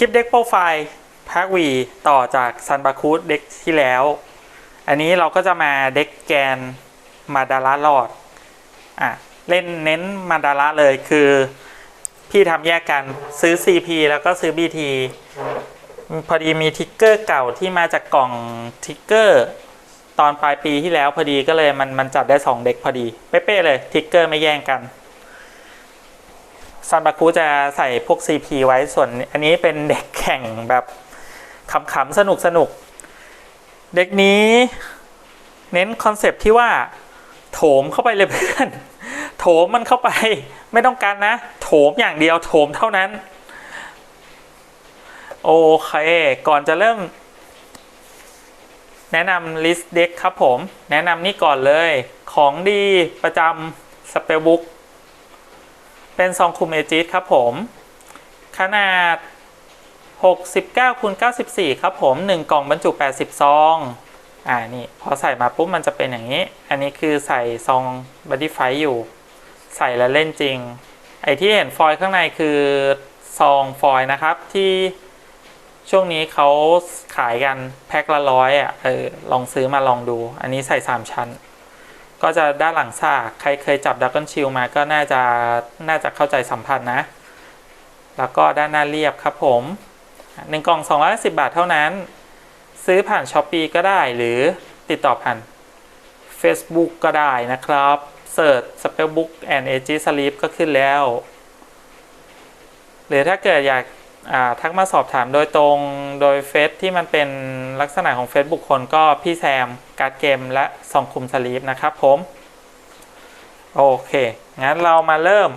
ลิปเด็กโปรไฟล์ภาควีต่อจากซันบาคูดเด็กที่แล้ว อันนี้เราก็จะมาเด็กแกนมาดาระหลอดอะเล่นเน้นมาดาระเลยคือพี่ทำแยกกันซื้อ CP แล้วก็ซื้อ BT พอดีมีทิกเกอร์เก่าที่มาจากกล่องทิกเกอร์ตอนปลายปีที่แล้วพอดีก็เลยมันมันจัดได้ 2 เด็กพอดี เป๊ะๆเลยทิกเกอร์ไม่แย่งกัน ซันบาคูจะใส่พวก CP ไว้ส่วนอันนี้เป็นเด็กแข่งแบบขำๆสนุกสนุกๆเด็กนี้เน้นคอนเซปที่ว่า โถมเข้าไปเลยเพื่อน โถมมันเข้าไป ไม่ต้องการนะ โถมอย่างเดียวโถมเท่านั้น โอเค ก่อนจะเริ่ม แนะนำ list deck ครับผม แนะนำนี่ก่อนเลย ของดีประจำ spellbook เป็ เป็นซองคุมเอจิสครับผม ขนาด 69คูณ94 ครับผม 1 กล่องบรรจุ 80 ซอง อ่า นี่ พอใส่มาปุ๊บ มันจะเป็นอย่างนี้ อันนี้คือใส่ซองบัดดี้ไฟอยู่ ใส่แล้วเล่นจริง ไอที่เห็นฟอยล์ข้างในคือซองฟอยล์นะครับ ที่ช่วงนี้เขาขายกันแพ็คละร้อยอะ เออ ลองซื้อมาลองดู อันนี้ใส่ 3 ชั้น ก็จะด้านหลังซากใครเคยจับดักเกิลชิลมาก็น่าจะน่าจะเข้าใจสัมพันธ์นะ แล้วก็ด้านหน้าเรียบครับผมหนึ่งกล่อง210บาทเท่านั้น ซื้อผ่านช้อปปีก็ได้หรือติดต่อผ่าน Facebook ก็ได้นะครับเสิร์ช Spellbook and AG Sleep ก็ขึ้นแล้ว หรือถ้าเกิดอยาก ทักมาสอบถามโดยตรงโดยเฟซที่มันเป็นลักษณะของเฟซบุคคลก็พี่แซมการ์ดเกมและซองคุมสลีปนะครับผม โอเค งั้นเรามาเริ่ม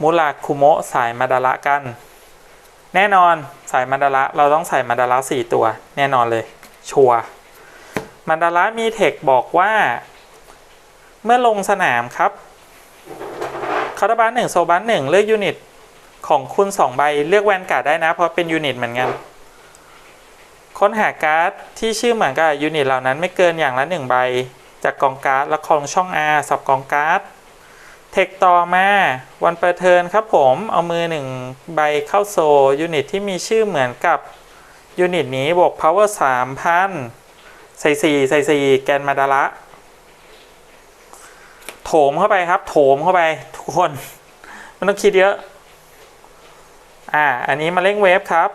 มูราคุโมะสายมาดาระกัน แน่นอนสายมาดาระเราต้องใส่มาดาระ4ตัว แน่นอนเลย ชัวมาดาระมีเทคบอกว่า เมื่อลงสนามครับคาร์บันหนึ่งโซบันหนึ่งเลือกยูนิต ของคุณ2ใบเลือกแวนการ์ดได้นะ เพราะเป็นยูนิตเหมือนกัน ค้นหาการ์ดที่ชื่อเหมือนกับยูนิตเหล่านั้นไม่เกินอย่างละ1ใบ จากกองการ์ดและของช่อง R สับกองการ์ดเทคต่อมาวันเปิดเทินครับผม เอามือ1ใบเข้าโซยูนิตที่มีชื่อเหมือนกับยูนิตนี้บวก power 3,000 ใส่ 4 ใส่ 4 แกนมาดาระโถมเข้าไปครับ โถมเข้าไปทุกคน มันต้องคิดเยอะ อ่าอันนี้มาเร่งเวฟครับ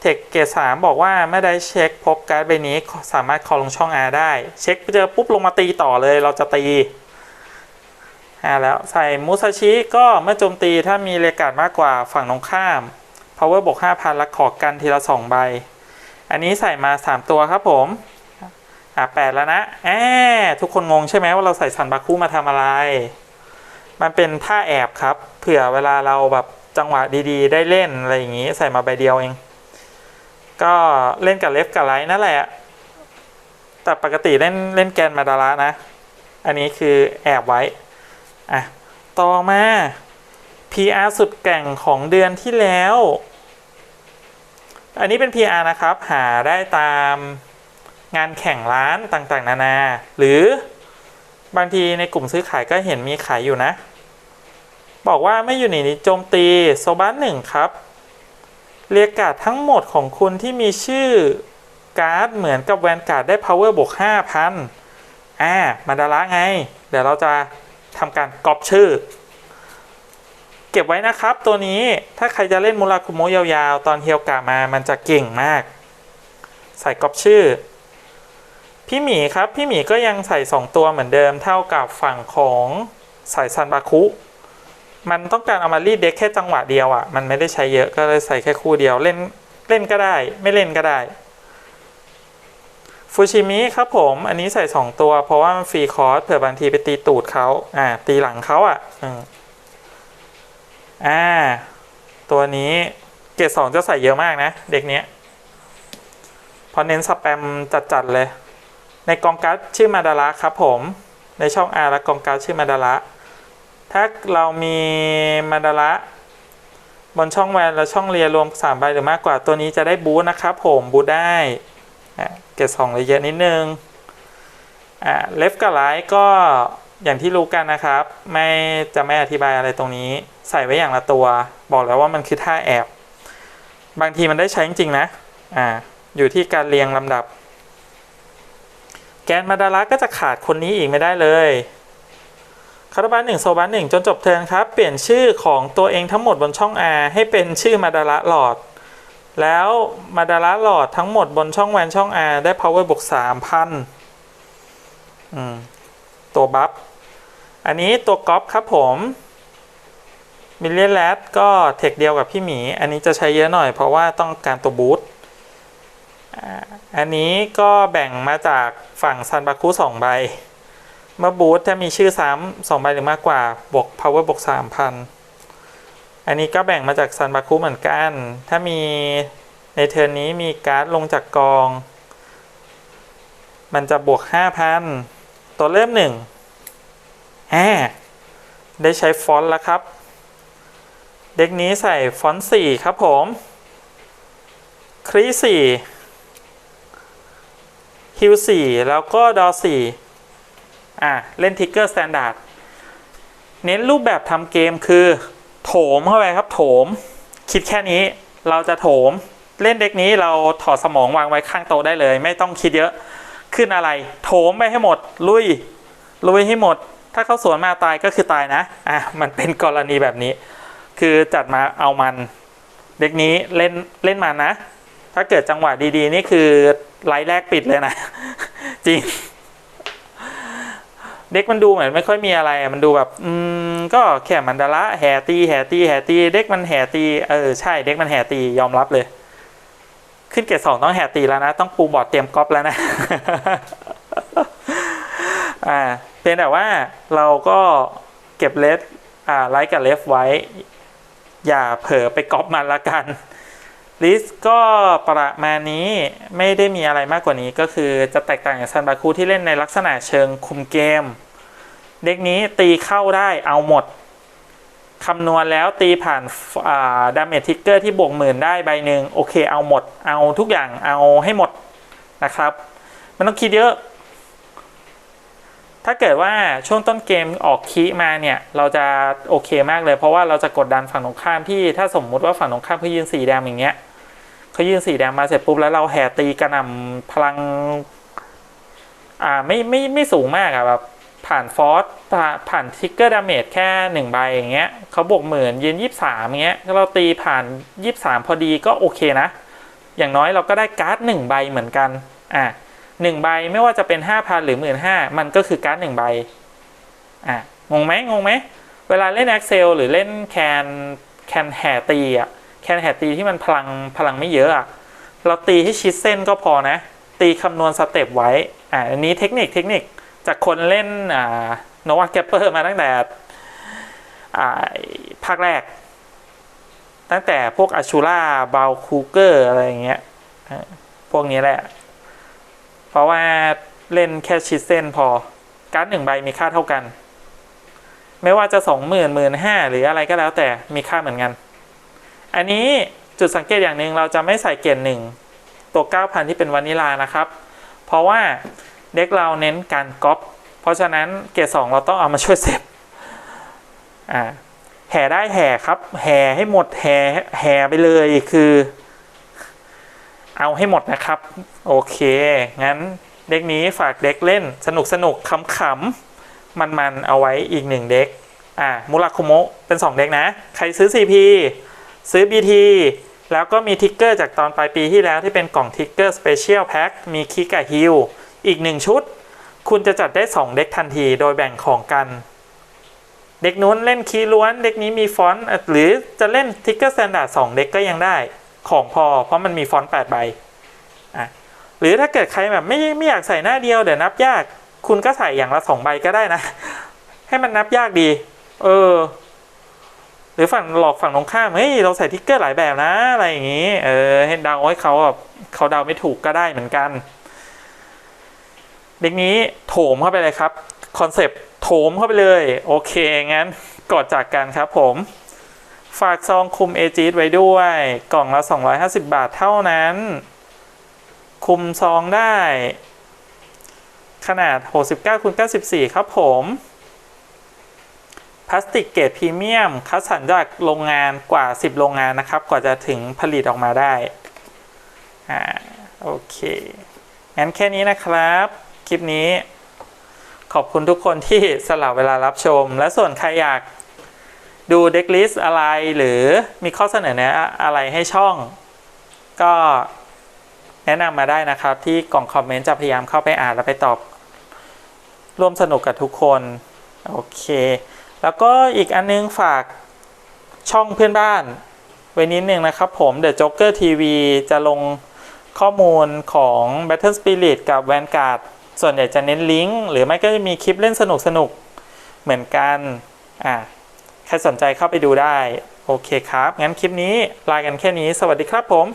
เทคเกตสามบอกว่าเมื่อได้เช็คพบการ์ดใบนี้สามารถคอลลงช่อง R ได้ เช็คเจอปุ๊บลงมาตีต่อเลยเราจะตีอ่าแล้วใส่มูซาชิก็เมื่อโจมตีถ้ามีเรกาดมากกว่าฝั่งตรงข้าม power บวก5,000และขอกันทีละ 2 ใบ อันนี้ใส่มา 3 ตัวครับผม อ่าแปดแล้วนะแอทุกคนงงใช่ไหมว่าเราใส่ซันบาคุมาทำอะไร มันเป็นท่าแอบครับ เผื่อเวลาเราแบบ จังหวะดีๆ ได้เล่นอะไรอย่างนี้ใส่มาใบเดียวเอง ก็เล่นกับเลฟกับไลท์นั่นแหละ แต่ปกติเล่นเล่นแกนมาดาระนะ อันนี้คือแอบไว้ อะ ต่อมา PR สุดแก่งของเดือนที่แล้ว อันนี้เป็น PR นะครับ หาได้ตามงานแข่งร้านต่างๆ นานา หรือบางทีในกลุ่มซื้อขายก็เห็นมีขายอยู่นะ บอกว่าไม่อยู่ในนี้โจมตีโซบัสหนึ่งครับ เรียกการ์ดทั้งหมดของคุณที่มีชื่อการ์ดเหมือนกับแวนการ์ดได้ power บวก5,000อ่ามาดาระไง เดี๋ยวเราจะทำการกรอบชื่อ เก็บไว้นะครับตัวนี้ถ้าใครจะเล่นมูราคุโมะยาวๆ ตอนเฮียวกามามันจะเก่งมาก ใส่กรอบชื่อ พี่หมีครับ พี่หมีก็ยังใส่ 2 ตัวเหมือนเดิมเท่ากับฝั่งของสายซันบาคุ มันต้องการเอามารีดเด็กแค่จังหวะเดียวอะ่ะ มันไม่ได้ใช้เยอะก็เลยใส่แค่คู่เดียวเล่นเล่นก็ได้ ไม่เล่นก็ได้ฟูชิมิครับผมอันนี้ใส่2ตัว เพราะว่ามันฟรีคอร์สเผื่อบางทีไปตีตูดเขาอ่า ตีหลังเขาอะอ่า ตัวนี้เกรดสองจะใส่เยอะมากนะ เด็กเนี้ยพราะเน้นสแปมจัดๆเลย ในกองการ์ดชื่อมาดาระครับผม ในช่อง R และกองการ์ดชื่อมาดาระ ถ้าเรามีมาดาระบนช่องแวนและช่องเรียรวม3ใบหรือมากกว่าตัวนี้จะได้บูสนะครับผมบูสได้เกรดสองเลยเยอะนิดนึงอ่าเลฟกับไลท์ก็อย่างที่รู้กันนะครับ ไม่จะไม่อธิบายอะไรตรงนี้ ใส่ไว้อย่างละตัว บอกแล้วว่ามันคือท่าแอบบางทีมันได้ใช้จริงๆนะอ่าอยู่ที่การเรียงลำดับ แกนมาดาระก็จะขาดคนนี้อีกไม่ได้เลย คาร์บานหนึ่งโซบานหนึ่งจนจบเทิร์นครับ เปลี่ยนชื่อของตัวเองทั้งหมดบนช่อง R ให้เป็นชื่อมาดาระหลอด แล้วมาดาระหลอดทั้งหมดบนช่องแวนช่อง R ได้ power บวกสามพันตัวบัฟอันนี้ตัวก๊อปครับผมมิลเลียนแรดก็เทคเดียวกับพี่หมี อันนี้จะใช้เยอะหน่อยเพราะว่าต้องการตัวบูทอันนี้ก็แบ่งมาจากฝั่งซันบาคุสองใบ เมื่อบูทถ้ามีชื่อซ้ำสองใบหรือมากกว่า บวก power บวกสามพันอันนี้ก็แบ่งมาจากซันบาคุเหมือนกัน ถ้ามีในเทิร์นนี้มีการ์ดลงจากกอง มันจะบวกห้าพันตัวเริ่มหนึ่งแฮได้ใช้ฟอนต์แล้วครับ เด็กนี้ใส่ฟอนต์สี่ครับผม ครีสี่ฮิวสี่แล้วก็ดอสี่ อะเล่นทิกเกอร์สแตนดาร์ดเน้นรูปแบบทำเกมคือ โถมเข้าไปครับโถม คิดแค่นี้เราจะโถมเล่นเด็กนี้เราถอดสมองวางไว้ข้างโต๊ะได้เลย ไม่ต้องคิดเยอะขึ้นอะไร โถมไปให้หมด ลุย ลุยให้หมด ถ้าเขาสวนมาตายก็คือตายนะอะมันเป็นกรณีแบบนี้ คือจัดมาเอามัน เด็กนี้เล่นเล่นมันนะ ถ้าเกิดจังหวะดีๆ นี่คือไลฟ์แรกปิดเลยนะ จริง เด็กมันดูเหมือนไม่ค่อยมีอะไร มันดูแบบอืมก็แค่มันดาระแห่ตีแห่ตีแห่ตี เด็กมันแห่ตีเออใช่เด็กมันแห่ตียอมรับเลย ขึ้นเกรดสองต้องแห่ตีแล้วนะ ต้องปูบอร์ดเตรียมก๊อปแล้วนะอ่าเป็นแต่ว่าเราก็เก็บเลสอ่าไลท์กับเลฟไว้ อย่าเผลอไปก๊อปมันละกันลิสก็ประมาณนี้ไม่ได้มีอะไรมากกว่านี้ก็คือจะแตกต่างจากซันบาคูที่เล่นในลักษณะเชิงคุมเกม เด็กนี้ตีเข้าได้เอาหมดคำนวณแล้วตีผ่านดาเมจทิกเกอร์ที่บวกหมื่นได้ใบหนึ่งโอเคเอาหมด เอาทุกอย่างเอาให้หมดนะครับ มันต้องคิดเยอะ ถ้าเกิดว่าช่วงต้นเกมออกคีมาเนี่ย เราจะโอเคมากเลย เพราะว่าเราจะกดดันฝั่งตรงข้ามที่ถ้าสมมุติว่าฝั่งตรงข้ามเขายืนสีแดงอย่างเงี้ยเขายืนสีแดงมาเสร็จปุ๊บแล้วเราแห่ตีกระหน่ำพลัง อ่าไม่ไม่ไม่สูงมากอะแบบ ผ่านฟอสผ่านทิกเกอร์ดาเมจแค่หนึ่งใบอย่างเงี้ยเขาบวกหมื่นยืนยี่สามเงี้ยเราตีผ่านยี่สามพอดีก็โอเคนะ อย่างน้อยเราก็ได้การ์ดหนึ่งใบเหมือนกันอ่าหนึ่งใบไม่ว่าจะเป็นห้าพันหรือหมื่นห้ามันก็คือการ์ดหนึ่งใบอะงงไหมงงไหมเวลาเล่น Excel หรือเล่นแคนแคนแห่ตีอะแคนแห่ตีที่มันพลังพลังไม่เยอะอะเราตีให้ชิดเส้นก็พอนะ ตีคำนวณสเต็ปไว้อะอันนี้เทคนิคเทคนิค จากคนเล่นโนวาแกปเปอร์มาตั้งแต่ภาคแรก ตั้งแต่พวกอาชูล่าบาลคูเกอร์อะไรอย่างเงี้ยพวกนี้แหละ เพราะว่าเล่นแค่ชิดเส้นพอ การ์ดหนึ่งใบมีค่าเท่ากัน ไม่ว่าจะสองหมื่นหมื่นห้าหรืออะไรก็แล้วแต่มีค่าเหมือนกัน อันนี้จุดสังเกตอย่างหนึ่งเราจะไม่ใส่เกณฑ์หนึ่งตัวเก้าพันที่เป็นวานิลานะครับ เพราะว่า เด็กเราเน้นการก๊อปเพราะฉะนั้นเกณฑ์สองเราต้องเอามาช่วยเซฟอ่าแห่ได้แห่ครับ แห่ให้หมดแห่แห่ไปเลยคือ เอาให้หมดนะครับ โอเค งั้นเด็กนี้ฝากเด็กเล่นสนุกสนุกขำๆมัน ๆ เอาไว้อีกหนึ่งเด็กอ่ามูราคุโมะเป็น 2 เด็กนะ ใครซื้อ CP ซื้อ BT แล้วก็มีทิกเกอร์จากตอนปลายปีที่แล้วที่เป็นกล่องทิกเกอร์สเปเชียลแพ็คมีคิกกับฮิล อีก 1 ชุด คุณจะจัดได้ 2 เด็กทันทีโดยแบ่งของกัน เด็กนู้นเล่นคีย์ล้วน เด็กนี้มีฟอนต์หรือจะเล่นทิกเกอร์สแตนดาร์ด2เด็กก็ยังได้ของพอ เพราะมันมีฟอนต์8ใบอะหรือถ้าเกิดใครแบบไม่ไม่อยากใส่หน้าเดียวเดี๋ยวนับยาก คุณก็ใส่อย่างละสองใบก็ได้นะ ให้มันนับยากดี เออ หรือฝั่งหลอกฝั่งตรงข้ามเฮ้ยเราใส่ทิกเกอร์หลายแบบนะ อะไรอย่างนี้ เออให้เดาให้เขาแบบเขาเดาไม่ถูกก็ได้เหมือนกัน เด็กนี้โถมเข้าไปเลยครับคอนเซปต์โถมเข้าไปเลย โอเค งั้นกดจากกันครับผม ฝากซองคุมเอจีไว้ด้วย กล่องละ 250 บาทเท่านั้น คุมซองได้ ขนาด 69คูณ94 ครับผมพลาสติกเกรดพรีเมียม คัดสรรจากโรงงานกว่า 10 โรงงานนะครับ กว่าจะถึงผลิตออกมาได้ อ่า โอเค งั้นแค่นี้นะครับ คลิปนี้ ขอบคุณทุกคนที่สละเวลารับชม และส่วนใครอยากดูเด็กลิสอะไรหรือมีข้อเสนอแนะอะไรให้ช่อง ก็แนะนำมาได้นะครับ ที่กล่องคอมเมนต์จะพยายามเข้าไปอ่านและไปตอบ ร่วมสนุกกับทุกคน โอเค แล้วก็อีกอันนึงฝากช่องเพื่อนบ้าน ไว้นิดนึงนะครับผม The Joker TV จะลงข้อมูลของ Battle Spirit กับ Vanguard ส่วนใหญ่จะเน้นลิงก์หรือไม่ก็จะมีคลิปเล่นสนุกสนุกๆเหมือนกันอ่าใครสนใจเข้าไปดูได้ โอเคครับ งั้นคลิปนี้ลากันแค่นี้ สวัสดีครับผม